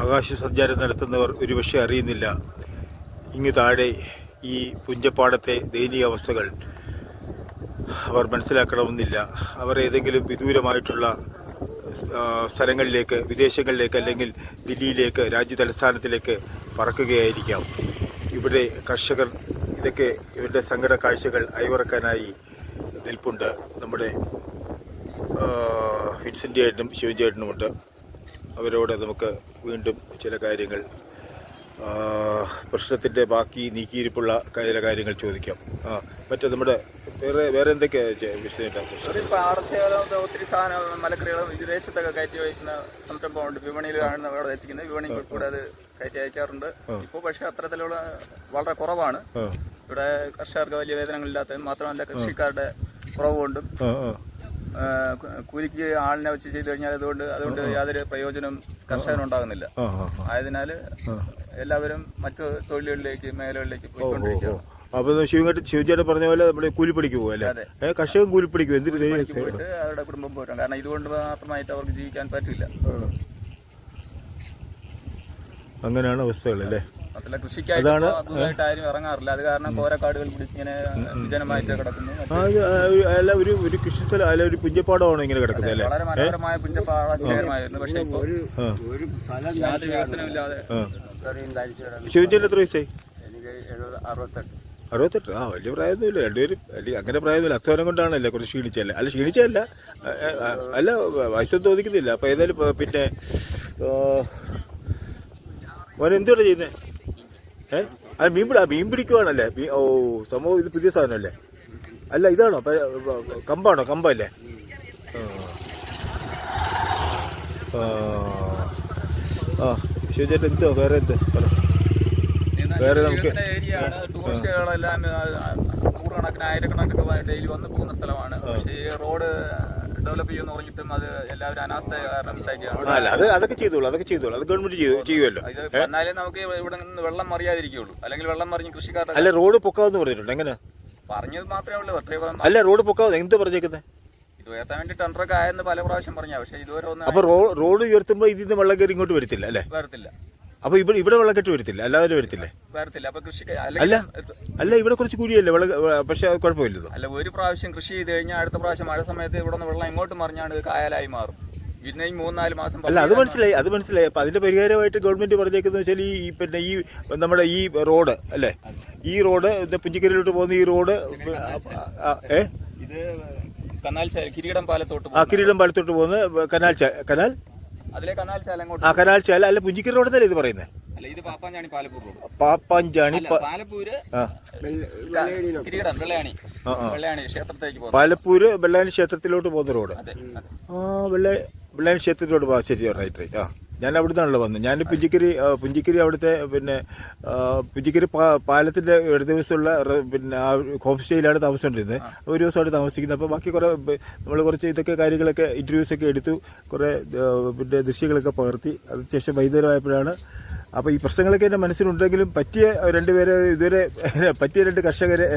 ആകാശ സഞ്ചാരം നടത്തുന്നവർ ഒരുപക്ഷെ അറിയുന്നില്ല. ഇങ്ങു താഴെ ഈ പുഞ്ചപ്പാടത്തെ ദയനീയ അവസ്ഥകൾ അവർ മനസ്സിലാക്കണമെന്നില്ല. അവർ ഏതെങ്കിലും വിദൂരമായിട്ടുള്ള സ്ഥലങ്ങളിലേക്ക് വിദേശങ്ങളിലേക്ക് അല്ലെങ്കിൽ ദില്ലിയിലേക്ക് രാജ്യ തലസ്ഥാനത്തിലേക്ക് പറക്കുകയായിരിക്കാം. ഇവിടെ കർഷകർ ഇതൊക്കെ ഇവരുടെ സങ്കട കാഴ്ചകൾ അയവിറക്കാനായി നിൽപ്പുണ്ട്. നമ്മുടെ വിൻസെന്റ് ചേട്ടനും ശിവൻ ചേട്ടനുമുണ്ട്. അവരോട് നമുക്ക് വീണ്ടും ചില കാര്യങ്ങൾ പ്രശ്നത്തിന്റെ ബാക്കി നീക്കിയിരിപ്പുള്ള ചില കാര്യങ്ങൾ ചോദിക്കാം. ആ മറ്റേ നമ്മുടെ വേറെ വേറെ എന്തൊക്കെയാണ് വിഷയം ഒത്തിരി സാധനം മലക്കറികളും വിദേശത്തൊക്കെ കയറ്റി വയ്ക്കുന്ന സംരംഭമുണ്ട്. വിപണിയിലാണ് അവിടെ എത്തിക്കുന്നത് വിപണി കൂടെ അത് കയറ്റി അയക്കാറുണ്ട്. ഇപ്പോൾ പക്ഷേ അത്തരത്തിലുള്ള വളരെ കുറവാണ്. ഇവിടെ കർഷകർക്ക് വലിയ വേതനങ്ങളില്ലാത്ത മാത്രമല്ല കൃഷിക്കാരുടെ കുറവ് കൊണ്ടും ആ ആ. ആ, കു- കൂലിക്ക് ആളിനെ വെച്ച് ചെയ്തു കഴിഞ്ഞാൽ അതുകൊണ്ട് അതുകൊണ്ട് യാതൊരു പ്രയോജനം കർഷകനുണ്ടാകുന്നില്ല ആയതിനാൽ എല്ലാവരും മറ്റു തൊഴിലുകളിലേക്ക് മേഖലകളിലേക്ക് പോയിക്കൊണ്ടിരിക്കുകയാണ്. അപ്പോൾ ശിവങ്ങട്ട് ശിവചേട്ടൻ പറഞ്ഞ പോലെ നമ്മുടെ കൂലിപ്പണിക്ക് പോകും അല്ലേ? അതെ. ഏ കർഷകൻ കൂലിപ്പണിക്ക് എന്തിനു അവരുടെ കുടുംബം പോയിട്ടുണ്ട്. കാരണം ഇതുകൊണ്ട് മാത്രമായിട്ട് അവർക്ക് ജീവിക്കാൻ പറ്റില്ല. അങ്ങനെയാണ് അവസ്ഥകൾ അല്ലേ കൃഷിക്കായിട്ട് ആരും ഇറങ്ങാറില്ല. അത് കാരണം കോരക്കാടുകൾ വിജനമായിട്ട് കിടക്കുന്നു. അല്ല ഒരു ഒരു കൃഷിസ്ഥലം അല്ല ഒരു പുഞ്ചപ്പാടമാണ് ഇങ്ങനെ കിടക്കുന്നത് അല്ലേ? വളരെ മനോഹരമായ പുഞ്ചപ്പാട ശേഖരമായിരുന്നു പക്ഷേ ഇപ്പോൾ ഒരു യാതൊരു വികസനമില്ലാതെ എത്ര വയസ്സായി? എനിക്ക് എഴുപത് അറുപത്തെട്ട്. അറുപത്തെട്ട്? ആ വലിയ പ്രായമൊന്നുമില്ല. രണ്ടുപേരും അല്ലെങ്കിൽ അങ്ങനെ പ്രായമൊന്നുമില്ല. അധ്വാനം കൊണ്ടാണല്ലേ കുറച്ച് ക്ഷീണിച്ചല്ലേ അല്ല ക്ഷീണിച്ചല്ല അല്ല വയസ്സൊന്നും തോന്നിക്കുന്നില്ല അപ്പോൾ ഏതായാലും പിന്നെ മോൻ എന്തുവാണ് ചെയ്യുന്നത് ഏ? അത് മീൻ പിടി മീൻ പിടിക്കുവാണല്ലേ? ഓ സംഭവം ഇത് പുതിയ സാധനമല്ലേ? അല്ല ഇതാണോ? കമ്പാണോ? കമ്പല്ലേ? ആ. ശിവചേട്ടൻ എന്തോ? വേറെ എന്തോ? പറ. വേറെ നമുക്ക് ടൂറിസ്റ്റുകളെല്ലാം നൂറുകണക്കിന് ആയിരക്കണക്കിന് ഡെയിലി വന്ന് പോകുന്ന സ്ഥലമാണ്. പക്ഷേ ഈ റോഡ് ഡെവലപ്പ് ചെയ്യുമെന്ന് പറഞ്ഞിട്ടും അത് എല്ലാവരും അനാസ്ഥ കാരണം അല്ല അത് അതൊക്കെ ചെയ്തോളൂ അതൊക്കെ ചെയ്തോളൂ. അത് ഗവൺമെന്റ് ചെയ്യുമല്ലോ. ഇത് വന്നാലേ നമുക്ക് ഇവിടെ നിന്ന് വെള്ളം മറിയാതിരിക്കുള്ളൂ അല്ലെങ്കിൽ വെള്ളം മറിഞ്ഞ് കൃഷിക്കാരുടെ അല്ല റോഡ് പൊക്കാവെന്ന് പറഞ്ഞിട്ടുണ്ട്. എങ്ങനെ? പറഞ്ഞത് മാത്രമേ ഉള്ളൂ. അത്രയും അല്ല റോഡ് പൊക്കാവ് എന്ത് പറഞ്ഞേക്കുന്നത് ഇത് ഉയർത്താൻ വേണ്ടി ടെൻഡറൊക്കെ ആയെന്ന് പല പ്രാവശ്യം പറഞ്ഞാ പക്ഷേ ഇതുവരെ ഒന്നും അപ്പൊ റോഡ് ഉയർത്തുമ്പോൾ ഇതിൽ നിന്ന് വെള്ളം കയറി ഇങ്ങോട്ട് വരത്തില്ല അല്ലേ? വരത്തില്ല. അപ്പൊ ഇവിടെ ഇവിടെ വെള്ളക്കെട്ട് വരത്തില്ല? അല്ലാതെ വരത്തില്ലേ? വരത്തില്ല. അപ്പൊ കൃഷി അല്ല. അല്ല ഇവിടെ കുറച്ച് കൂടിയല്ലേ? വെള്ളം പക്ഷെ അത് കുഴപ്പമില്ലല്ലോ. അല്ല ഒരു പ്രാവശ്യം കൃഷി ചെയ്ത് കഴിഞ്ഞാൽ അടുത്ത പ്രാവശ്യം മഴ സമയത്ത് ഇവിടെ നിന്ന് വെള്ളം ഇങ്ങോട്ട് മറിഞ്ഞാണ് കായലായി മാറും. പിന്നെ ഈ മൂന്നാൽ മാസം അല്ല അത് മനസ്സിലായി. അത് മനസ്സിലായി. അപ്പൊ അതിന്റെ പരിഹാരമായിട്ട് ഗവൺമെന്റ് പറഞ്ഞേക്കുന്നത് വെച്ചാൽ ഈ പിന്നെ ഈ നമ്മുടെ ഈ റോഡ് അല്ലേ? ഈ റോഡ് പുഞ്ചിക്കരയിലോട്ട് പോകുന്ന ഈ റോഡ് ഏ? ഇത് കനാൽ കിരീടം പാലത്തോട്ട് ആ കിരീടം പാലത്തോട്ട് പോകുന്ന കനാൽ കനാൽ? അതിലെ കനാൽ ചാല ആ കനാൽ ചാല. അല്ല റോഡല്ലേ ഇത് പറയുന്നത് അല്ല ഇത് പാപ്പാഞ്ചാണി പാലപ്പൂര് വെള്ളയാണി ക്ഷേത്രത്തിലോട്ട് പോകുന്ന റോഡ്. അതെ അതെ. ആ വെള്ള വെള്ളായണി ക്ഷേത്രത്തിലോട്ട് പോകാം. ശരി റൈറ്റ് റൈറ്റ് ആ. ഞാൻ അവിടെ നിന്നാണല്ലോ വന്നത്. ഞാൻ പുഞ്ചിക്കരി പുഞ്ചിക്കരി അവിടുത്തെ പിന്നെ പുഞ്ചിക്കരി പാലത്തിന്റെ ഒരു ദിവസമുള്ള പിന്നെ ആ ഹോം സ്റ്റേയിലാണ് താമസിച്ചുകൊണ്ടിരുന്നത് ഒരു ദിവസം അവിടെ താമസിക്കുന്നത്. അപ്പോൾ ബാക്കി കുറേ നമ്മൾ കുറച്ച് ഇതൊക്കെ കാര്യങ്ങളൊക്കെ ഇന്റർവ്യൂസൊക്കെ എടുത്തു. കുറേ പിന്നെ ദൃശ്യങ്ങളൊക്കെ പകർത്തി. അതിനുശേഷം വൈകുന്നേരമായപ്പോഴാണ്. അപ്പോൾ ഈ പ്രശ്നങ്ങളൊക്കെ എന്റെ മനസ്സിലുണ്ടെങ്കിലും പറ്റിയ രണ്ടുപേരെ ഇതുവരെ പറ്റിയ രണ്ട് കർഷകരെ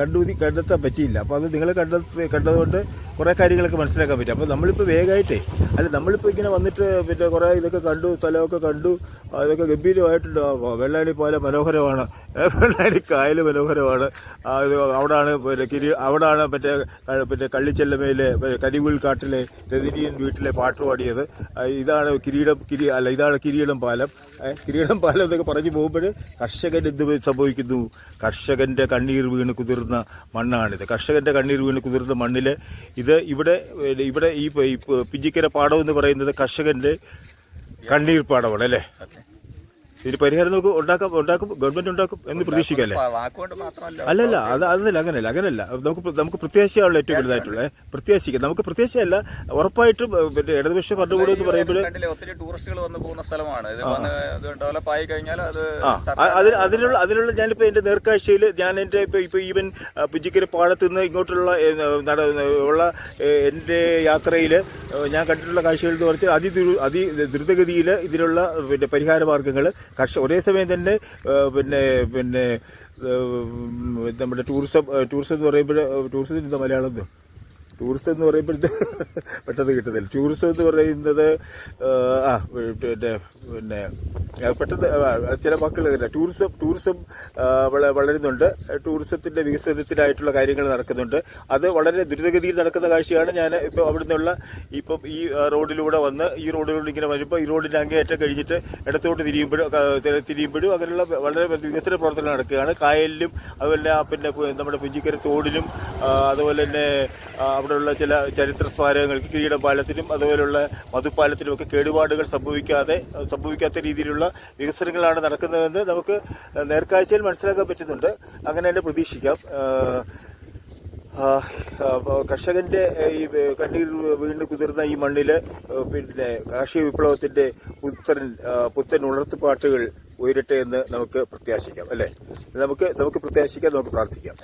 ഏ, കണ്ടു കണ്ടെത്താൻ പറ്റിയില്ല. അപ്പോൾ അത് നിങ്ങൾ കണ്ടെത്തി കണ്ടതുകൊണ്ട് കുറേ കാര്യങ്ങളൊക്കെ മനസ്സിലാക്കാൻ പറ്റും. അപ്പോൾ നമ്മളിപ്പോൾ വേഗമായിട്ടേ അല്ല നമ്മളിപ്പോൾ ഇങ്ങനെ വന്നിട്ട് പിന്നെ കുറേ ഇതൊക്കെ കണ്ടു സ്ഥലമൊക്കെ കണ്ടു. അതൊക്കെ ഗംഭീരമായിട്ടുണ്ട്. വെള്ളാലി പോലെ മനോഹരമാണ്. വെള്ളാലി കായൽ മനോഹരമാണ്. അവിടാണ് പിന്നെ കിരി അവിടാണ് മറ്റേ പിന്നെ കള്ളിച്ചെല്ലമയിലെ കരിവുൽ കാട്ടിലെ രതിരിയൻ വീട്ടിലെ പാട്ട് പാടിയത്. ഇതാണ് കിരീടം കിരി അല്ല ഇതാണ് കിരീടം പാലം. കിരീടം പാലം എന്നൊക്കെ പറഞ്ഞു പോകുമ്പോൾ കർഷകൻ എന്ത് സംഭവിക്കുന്നു? കർഷകന്റെ കണ്ണീർ വീണ് കുതിർന്ന മണ്ണാണിത്. കർഷകന്റെ കണ്ണീർ വീണ് കുതിർന്ന മണ്ണിൽ ഇത് ഇവിടെ ഇവിടെ ഈ പിഞ്ചിക്കര പാടം എന്ന് പറയുന്നത് കർഷകന്റെ കണ്ണീർ പാടമാണ് അല്ലേ? ഇതിന് പരിഹാരം നമുക്ക് ഉണ്ടാക്കാം ഉണ്ടാക്കും ഗവൺമെന്റ് ഉണ്ടാക്കും എന്ന് പ്രതീക്ഷിക്കല്ലേ? അല്ലല്ല അത് അതല്ല അങ്ങനെയല്ല അങ്ങനെയല്ല. നമുക്ക് നമുക്ക് പ്രത്യാശയുള്ള ഏറ്റവും വലുതായിട്ടുള്ള പ്രത്യാശിക്കാം. നമുക്ക് പ്രത്യാശയല്ല ഉറപ്പായിട്ടും പിന്നെ ഇടതുപക്ഷ ഭരണകൂടം എന്ന് പറയുമ്പോൾ ഒത്തിരി ടൂറിസ്റ്റുകൾ വന്ന് പോകുന്ന സ്ഥലമാണ്. ഡെവലപ്പ് ആയി കഴിഞ്ഞാൽ അതിന് അതിനുള്ള അതിനുള്ള ഞാനിപ്പോൾ എന്റെ നേർക്കാഴ്ചയിൽ ഞാൻ എന്റെ ഇപ്പോൾ ഇപ്പോൾ ഈവൻ പുജിക്കര പാടത്ത് നിന്ന് ഇങ്ങോട്ടുള്ള ഉള്ള എന്റെ എന്റെ യാത്രയിൽ ഞാൻ കണ്ടിട്ടുള്ള കാഴ്ചകൾ എന്ന് പറഞ്ഞാൽ അതി അതി ദ്രുതഗതിയിൽ ഇതിനുള്ള പിന്നെ പരിഹാര മാർഗങ്ങൾ കർഷ ഒരേ സമയം തന്നെ പിന്നെ പിന്നെ നമ്മുടെ ടൂറിസം ടൂറിസം എന്ന് പറയുമ്പോൾ ടൂറിസത്തിന് മലയാളം? ടൂറിസം എന്ന് പറയുമ്പോഴത്തെ പെട്ടെന്ന് കിട്ടുന്നില്ല. ടൂറിസം എന്ന് പറയുന്നത് ആ, പിന്നെ പിന്നെ പെട്ടെന്ന് ചില വാക്കുകൾ ടൂറിസം ടൂറിസം വളരുന്നുണ്ട്. ടൂറിസത്തിന്റെ വികസനത്തിനായിട്ടുള്ള കാര്യങ്ങൾ നടക്കുന്നുണ്ട്. അത് വളരെ ദ്രുതഗതിയിൽ നടക്കുന്ന കാഴ്ചയാണ്. ഞാൻ ഇപ്പോൾ അവിടെ നിന്നുള്ള ഇപ്പം ഈ റോഡിലൂടെ വന്ന് ഈ റോഡിലൂടെ ഇങ്ങനെ വരുമ്പോൾ ഈ റോഡിന്റെ അങ്ങേയറ്റം കഴിഞ്ഞിട്ട് ഇടത്തോട്ട് തിരിയുമ്പോഴും തിരിയുമ്പോഴും അങ്ങനെയുള്ള വളരെ വികസന പ്രവർത്തനങ്ങൾ നടക്കുകയാണ്. കായലിലും അതുപോലെ പിന്നെ നമ്മുടെ പുഞ്ചിക്കര തോടിലും അതുപോലെ തന്നെ ആ, അവിടെയുള്ള ചില ചരിത്ര സ്മാരകങ്ങൾക്ക് കിരീടം പാലത്തിനും അതുപോലെയുള്ള മധുപാലത്തിലും ഒക്കെ കേടുപാടുകൾ സംഭവിക്കാതെ സംഭവിക്കാത്ത രീതിയിലുള്ള വികസനങ്ങളാണ് നടക്കുന്നതെന്ന് നമുക്ക് നേർക്കാഴ്ചയിൽ മനസ്സിലാക്കാൻ പറ്റുന്നുണ്ട്. അങ്ങനെ തന്നെ പ്രതീക്ഷിക്കാം. കർഷകന്റെ ഈ കണ്ണീർ വീണ്ടും കുതിർന്ന ഈ മണ്ണിൽ പിന്നെ കാർഷിക വിപ്ലവത്തിന്റെ പുത്തൻ പുത്തൻ ഉണർത്തുപാട്ടുകൾ ഉയരട്ടെ എന്ന് നമുക്ക് പ്രത്യാശിക്കാം അല്ലേ? നമുക്ക് നമുക്ക് പ്രത്യാശിക്കാം നമുക്ക് പ്രാർത്ഥിക്കാം.